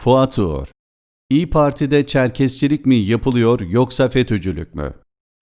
Fuat Uğur İyi Parti'de Çerkesçilik mi yapılıyor yoksa FETÖ'cülük mü?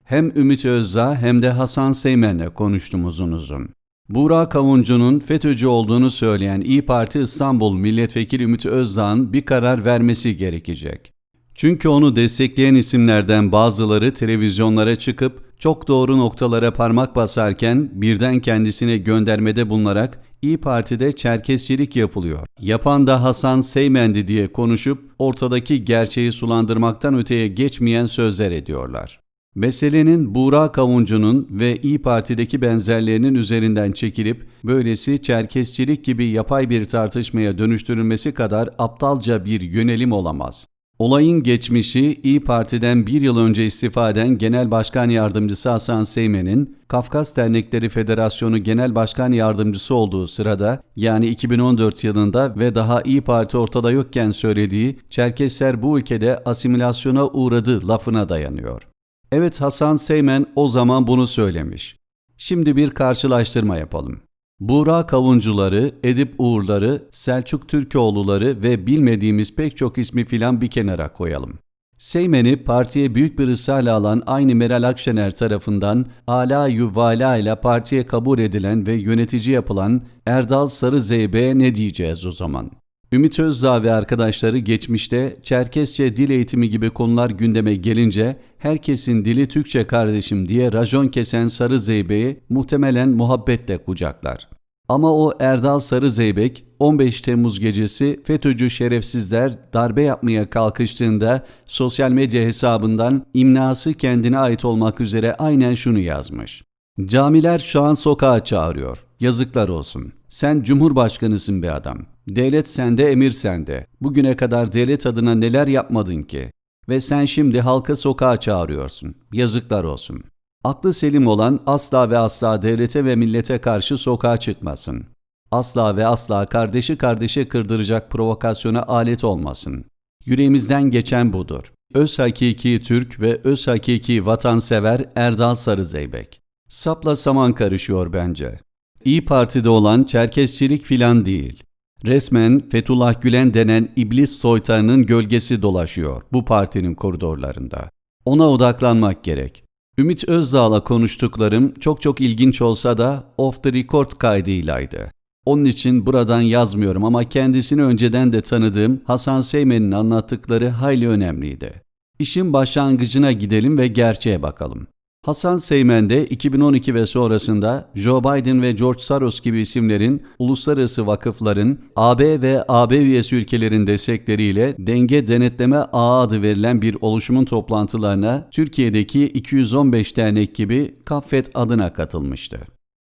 Hem Ümit Özdağ hem de Hasan Seymen'le konuştum uzun uzun. Burak Kavuncu'nun FETÖ'cü olduğunu söyleyen İyi Parti İstanbul Milletvekili Ümit Özdağ'ın bir karar vermesi gerekecek. Çünkü onu destekleyen isimlerden bazıları televizyonlara çıkıp çok doğru noktalara parmak basarken birden kendisine göndermede bulunarak İyi Parti'de Çerkesçilik yapılıyor. Yapan da Hasan Seymendi diye konuşup ortadaki gerçeği sulandırmaktan öteye geçmeyen sözler ediyorlar. Meselenin Buğra Kavuncu'nun ve İyi Parti'deki benzerlerinin üzerinden çekilip böylesi Çerkesçilik gibi yapay bir tartışmaya dönüştürülmesi kadar aptalca bir yönelim olamaz. Olayın geçmişi İyi Parti'den bir yıl önce istifa eden Genel Başkan Yardımcısı Hasan Seymen'in Kafkas Dernekleri Federasyonu Genel Başkan Yardımcısı olduğu sırada yani 2014 yılında ve daha İyi Parti ortada yokken söylediği Çerkesler bu ülkede asimilasyona uğradı lafına dayanıyor. Evet Hasan Seymen o zaman bunu söylemiş. Şimdi bir karşılaştırma yapalım. Buğra Kavuncuları, Edip Uğurları, Selçuk Türkoğluları ve bilmediğimiz pek çok ismi filan bir kenara koyalım. Seymen'i partiye büyük bir ısrarla alan aynı Meral Akşener tarafından ala yuvala ile partiye kabul edilen ve yönetici yapılan Erdal Sarı Zeybe'ye ne diyeceğiz o zaman? Ümit Özdağ ve arkadaşları geçmişte Çerkesçe dil eğitimi gibi konular gündeme gelince herkesin dili Türkçe kardeşim diye rajon kesen Sarı Zeybe'yi muhtemelen muhabbetle kucaklar. Ama o Erdal Sarı Zeybek 15 Temmuz gecesi FETÖ'cü şerefsizler darbe yapmaya kalkıştığında sosyal medya hesabından imnası kendine ait olmak üzere aynen şunu yazmış. Camiler şu an sokağa çağırıyor. Yazıklar olsun. Sen cumhurbaşkanısın be adam. Devlet sende, emir sende. Bugüne kadar devlet adına neler yapmadın ki? Ve sen şimdi halka sokağa çağırıyorsun. Yazıklar olsun. Aklı selim olan asla ve asla devlete ve millete karşı sokağa çıkmasın. Asla ve asla kardeşi kardeşe kırdıracak provokasyona alet olmasın. Yüreğimizden geçen budur. Öz hakiki Türk ve öz hakiki vatansever Erdal Sarızeybek. Sapla saman karışıyor bence. İyi Parti'de olan Çerkesçilik filan değil. Resmen Fethullah Gülen denen iblis soytarının gölgesi dolaşıyor bu partinin koridorlarında. Ona odaklanmak gerek. Ümit Özdağ'la konuştuklarım çok çok ilginç olsa da off the record kaydıylaydı. Onun için buradan yazmıyorum ama kendisini önceden de tanıdığım Hasan Seymen'in anlattıkları hayli önemliydi. İşin başlangıcına gidelim ve gerçeğe bakalım. Hasan Seymen de 2012 ve sonrasında Joe Biden ve George Soros gibi isimlerin uluslararası vakıfların AB ve AB üyesi ülkelerin destekleriyle Denge Denetleme Ağı adı verilen bir oluşumun toplantılarına Türkiye'deki 215 dernek gibi Kaffet adına katılmıştı.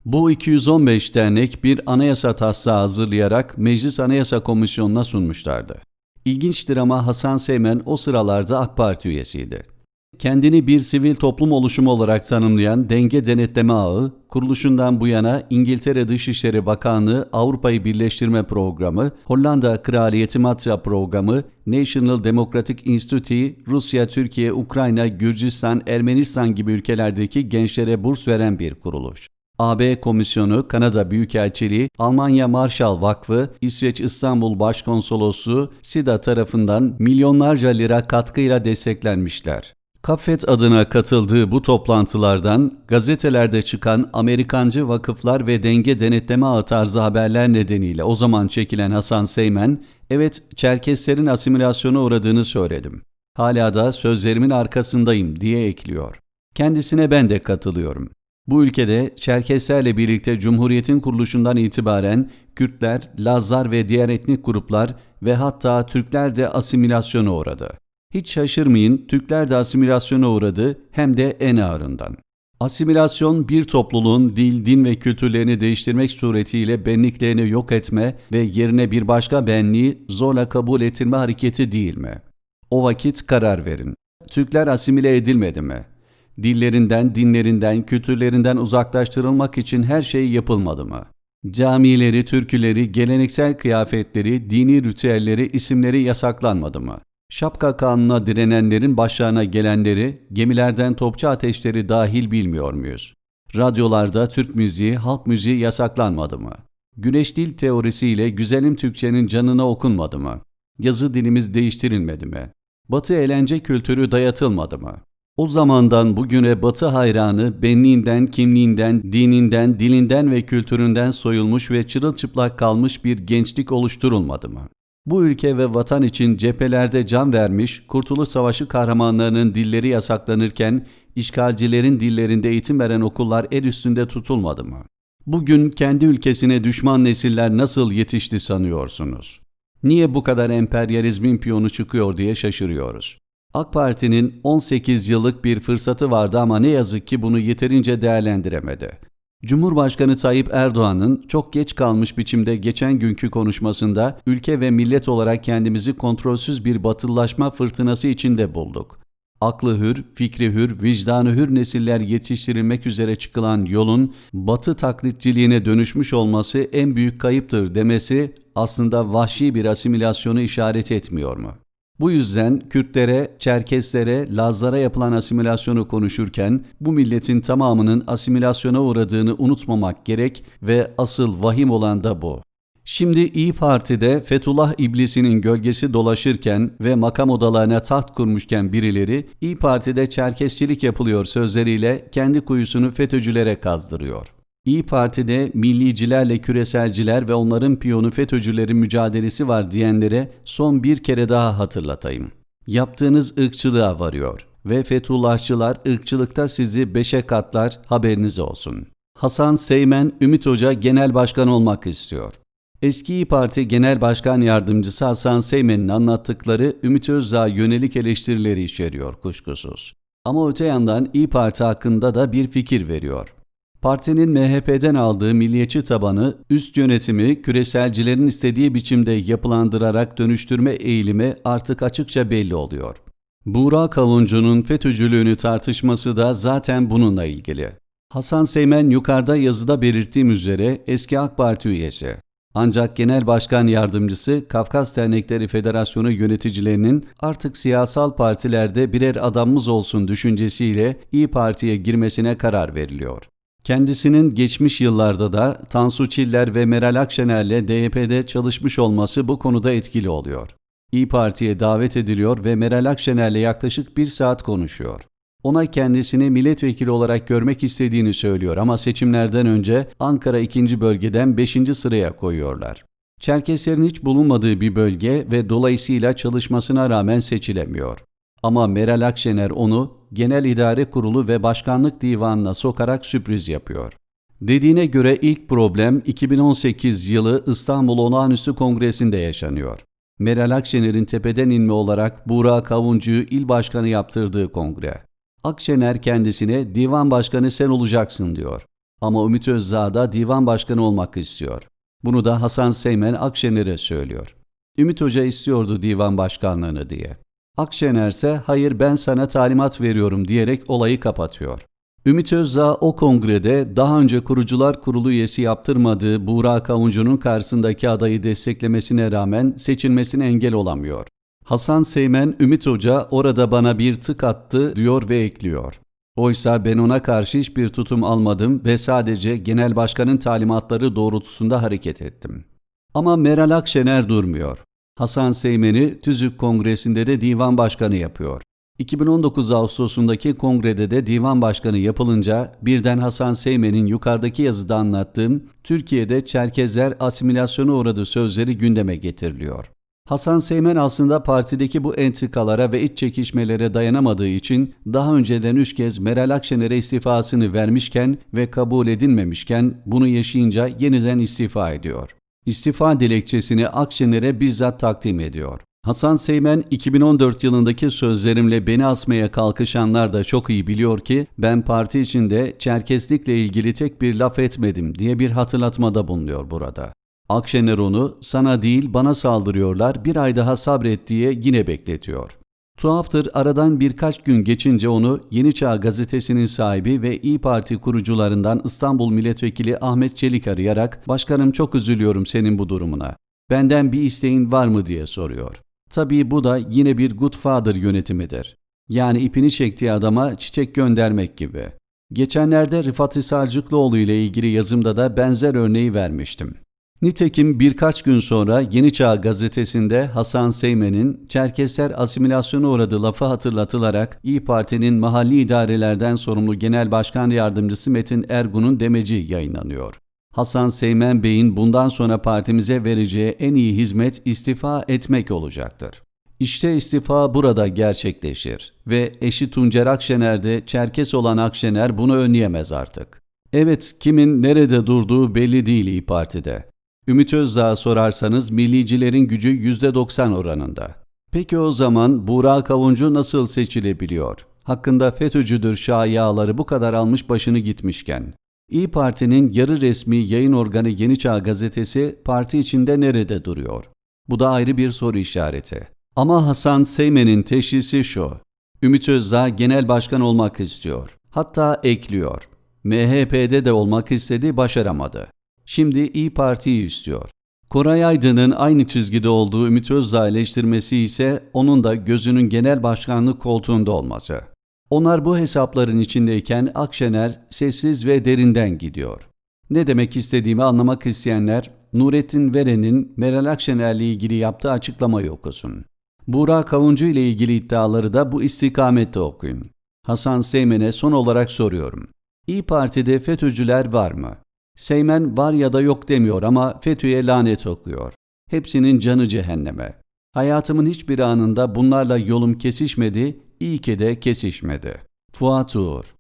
Bu 215 dernek bir anayasa taslağı hazırlayarak Meclis Anayasa Komisyonu'na sunmuşlardı. İlginçtir ama Hasan Seymen o sıralarda AK Parti üyesiydi. Kendini bir sivil toplum oluşumu olarak tanımlayan Denge Denetleme Ağı, kuruluşundan bu yana İngiltere Dışişleri Bakanlığı Avrupa'yı Birleştirme Programı, Hollanda Kraliyeti Matra Programı, National Democratic Institute, Rusya, Türkiye, Ukrayna, Gürcistan, Ermenistan gibi ülkelerdeki gençlere burs veren bir kuruluş. AB Komisyonu, Kanada Büyükelçiliği, Almanya Marshall Vakfı, İsveç İstanbul Başkonsolosluğu, SIDA tarafından milyonlarca lira katkıyla desteklenmişler. Kaffet adına katıldığı bu toplantılardan gazetelerde çıkan Amerikancı vakıflar ve denge denetleme ağı tarzı haberler nedeniyle o zaman çekilen Hasan Seymen, evet Çerkeslerin asimilasyona uğradığını söyledim. Hala da sözlerimin arkasındayım diye ekliyor. Kendisine ben de katılıyorum. Bu ülkede Çerkeslerle birlikte Cumhuriyet'in kuruluşundan itibaren Kürtler, Lazlar ve diğer etnik gruplar ve hatta Türkler de asimilasyona uğradı. Hiç şaşırmayın Türkler de asimilasyona uğradı hem de en ağırından. Asimilasyon bir topluluğun dil, din ve kültürlerini değiştirmek suretiyle benliklerini yok etme ve yerine bir başka benliği zorla kabul ettirme hareketi değil mi? O vakit karar verin. Türkler asimile edilmedi mi? Dillerinden, dinlerinden, kültürlerinden uzaklaştırılmak için her şey yapılmadı mı? Camileri, türküleri, geleneksel kıyafetleri, dini ritüelleri, isimleri yasaklanmadı mı? Şapka kanuna direnenlerin başlarına gelenleri, gemilerden topçu ateşleri dahil bilmiyor muyuz? Radyolarda Türk müziği, halk müziği yasaklanmadı mı? Güneş dil teorisiyle güzelim Türkçenin canına okunmadı mı? Yazı dilimiz değiştirilmedi mi? Batı eğlence kültürü dayatılmadı mı? O zamandan bugüne Batı hayranı benliğinden, kimliğinden, dininden, dilinden ve kültüründen soyulmuş ve çırılçıplak kalmış bir gençlik oluşturulmadı mı? Bu ülke ve vatan için cephelerde can vermiş, Kurtuluş Savaşı kahramanlarının dilleri yasaklanırken, işgalcilerin dillerinde eğitim veren okullar el üstünde tutulmadı mı? Bugün kendi ülkesine düşman nesiller nasıl yetişti sanıyorsunuz? Niye bu kadar emperyalizmin piyonu çıkıyor diye şaşırıyoruz. AK Parti'nin 18 yıllık bir fırsatı vardı ama ne yazık ki bunu yeterince değerlendiremedi. Cumhurbaşkanı Tayyip Erdoğan'ın çok geç kalmış biçimde geçen günkü konuşmasında ülke ve millet olarak kendimizi kontrolsüz bir batılılaşma fırtınası içinde bulduk. Aklı hür, fikri hür, vicdanı hür nesiller yetiştirilmek üzere çıkılan yolun batı taklitçiliğine dönüşmüş olması en büyük kayıptır demesi aslında vahşi bir asimilasyonu işaret etmiyor mu? Bu yüzden Kürtlere, Çerkeslere, Lazlara yapılan asimilasyonu konuşurken bu milletin tamamının asimilasyona uğradığını unutmamak gerek ve asıl vahim olan da bu. Şimdi İyi Parti'de Fethullah İblisi'nin gölgesi dolaşırken ve makam odalarına taht kurmuşken birileri İyi Parti'de Çerkesçilik yapılıyor sözleriyle kendi kuyusunu FETÖ'cülere kazdırıyor. İyi Parti'de millicilerle küreselciler ve onların piyonu FETÖ'cülerin mücadelesi var diyenlere son bir kere daha hatırlatayım. Yaptığınız ırkçılığa varıyor ve Fethullahçılar ırkçılıkta sizi beşe katlar haberiniz olsun. Hasan Seymen Ümit Hoca genel başkan olmak istiyor. Eski İyi Parti Genel Başkan Yardımcısı Hasan Seymen'in anlattıkları Ümit Özdağ yönelik eleştirileri içeriyor kuşkusuz. Ama öte yandan İyi Parti hakkında da bir fikir veriyor. Partinin MHP'den aldığı milliyetçi tabanı üst yönetimi küreselcilerin istediği biçimde yapılandırarak dönüştürme eğilimi artık açıkça belli oluyor. Buğra Kavuncu'nun FETÖ'cülüğünü tartışması da zaten bununla ilgili. Hasan Seymen yukarıda yazıda belirttiğim üzere eski AK Parti üyesi. Ancak Genel Başkan Yardımcısı Kafkas Dernekleri Federasyonu yöneticilerinin artık siyasal partilerde birer adamımız olsun düşüncesiyle İyi Parti'ye girmesine karar veriliyor. Kendisinin geçmiş yıllarda da Tansu Çiller ve Meral Akşener'le DYP'de çalışmış olması bu konuda etkili oluyor. İyi Parti'ye davet ediliyor ve Meral Akşener'le yaklaşık bir saat konuşuyor. Ona kendisini milletvekili olarak görmek istediğini söylüyor ama seçimlerden önce Ankara 2. bölgeden 5. sıraya koyuyorlar. Çerkeslerin hiç bulunmadığı bir bölge ve dolayısıyla çalışmasına rağmen seçilemiyor. Ama Meral Akşener onu Genel İdare Kurulu ve Başkanlık Divanı'na sokarak sürpriz yapıyor. Dediğine göre ilk problem 2018 yılı İstanbul Olağanüstü Kongresi'nde yaşanıyor. Meral Akşener'in tepeden inme olarak Buğra Kavuncu'yu il başkanı yaptırdığı kongre. Akşener kendisine divan başkanı sen olacaksın diyor. Ama Ümit Özdağ da divan başkanı olmak istiyor. Bunu da Hasan Seymen Akşener'e söylüyor. Ümit Hoca istiyordu divan başkanlığını diye. Akşener ise hayır ben sana talimat veriyorum diyerek olayı kapatıyor. Ümit Özdağ o kongrede daha önce kurucular kurulu üyesi yaptırmadığı Buğra Kavuncu'nun karşısındaki adayı desteklemesine rağmen seçilmesine engel olamıyor. Hasan Seymen Ümit Hoca orada bana bir tık attı diyor ve ekliyor. Oysa ben ona karşı hiçbir tutum almadım ve sadece genel başkanın talimatları doğrultusunda hareket ettim. Ama Meral Akşener durmuyor. Hasan Seymen'i Tüzük Kongresi'nde de divan başkanı yapıyor. 2019 Ağustos'undaki kongrede de divan başkanı yapılınca birden Hasan Seymen'in yukarıdaki yazıda anlattığım Türkiye'de Çerkezler asimilasyona uğradı sözleri gündeme getiriliyor. Hasan Seymen aslında partideki bu entrikalara ve iç çekişmelere dayanamadığı için daha önceden üç kez Meral Akşener'e istifasını vermişken ve kabul edilmemişken bunu yaşayınca yeniden istifa ediyor. İstifa dilekçesini Akşener'e bizzat takdim ediyor. Hasan Seymen 2014 yılındaki sözlerimle beni asmaya kalkışanlar da çok iyi biliyor ki ben parti içinde Çerkeslikle ilgili tek bir laf etmedim diye bir hatırlatmada bulunuyor burada. Akşener onu sana değil bana saldırıyorlar bir ay daha sabret diye yine bekletiyor. Tuhaftır aradan birkaç gün geçince onu Yeni Çağ gazetesinin sahibi ve İyi Parti kurucularından İstanbul Milletvekili Ahmet Çelik arayarak başkanım çok üzülüyorum senin bu durumuna. Benden bir isteğin var mı diye soruyor. Tabii bu da yine bir good father yönetimidir. Yani ipini çektiği adama çiçek göndermek gibi. Geçenlerde Rıfat Hisarcıklıoğlu ile ilgili yazımda da benzer örneği vermiştim. Nitekim birkaç gün sonra Yeni Çağ gazetesinde Hasan Seymen'in Çerkesler asimilasyona uğradı lafı hatırlatılarak İyi Parti'nin mahalli idarelerden sorumlu Genel Başkan Yardımcısı Metin Ergun'un demeci yayınlanıyor. Hasan Seymen Bey'in bundan sonra partimize vereceği en iyi hizmet istifa etmek olacaktır. İşte istifa burada gerçekleşir ve eşi Tuncer Akşener'de Çerkes olan Akşener bunu önleyemez artık. Evet, kimin nerede durduğu belli değil İyi Parti'de. Ümit Özdağ'a sorarsanız millicilerin gücü %90 oranında. Peki o zaman Burak Avuncu nasıl seçilebiliyor? Hakkında FETÖ'cüdür şayiaları bu kadar almış başını gitmişken. İyi Parti'nin yarı resmi yayın organı Yeni Çağ gazetesi parti içinde nerede duruyor? Bu da ayrı bir soru işareti. Ama Hasan Seymen'in teşhisi şu. Ümit Özdağ genel başkan olmak istiyor. Hatta ekliyor. MHP'de de olmak istedi, başaramadı. Şimdi İyi Parti'yi istiyor. Koray Aydın'ın aynı çizgide olduğu Ümit Özdağ eleştirmesi ise onun da gözünün genel başkanlık koltuğunda olması. Onlar bu hesapların içindeyken Akşener sessiz ve derinden gidiyor. Ne demek istediğimi anlamak isteyenler Nurettin Veren'in Meral Akşener'le ilgili yaptığı açıklamayı okusun. Burak Kavuncu ile ilgili iddiaları da bu istikamette okuyun. Hasan Seymen'e son olarak soruyorum. İyi Parti'de FETÖ'cüler var mı? Seymen var ya da yok demiyor ama FETÖ'ye lanet okuyor. Hepsinin canı cehenneme. Hayatımın hiçbir anında bunlarla yolum kesişmedi, iyi ki de kesişmedi. Fuat Uğur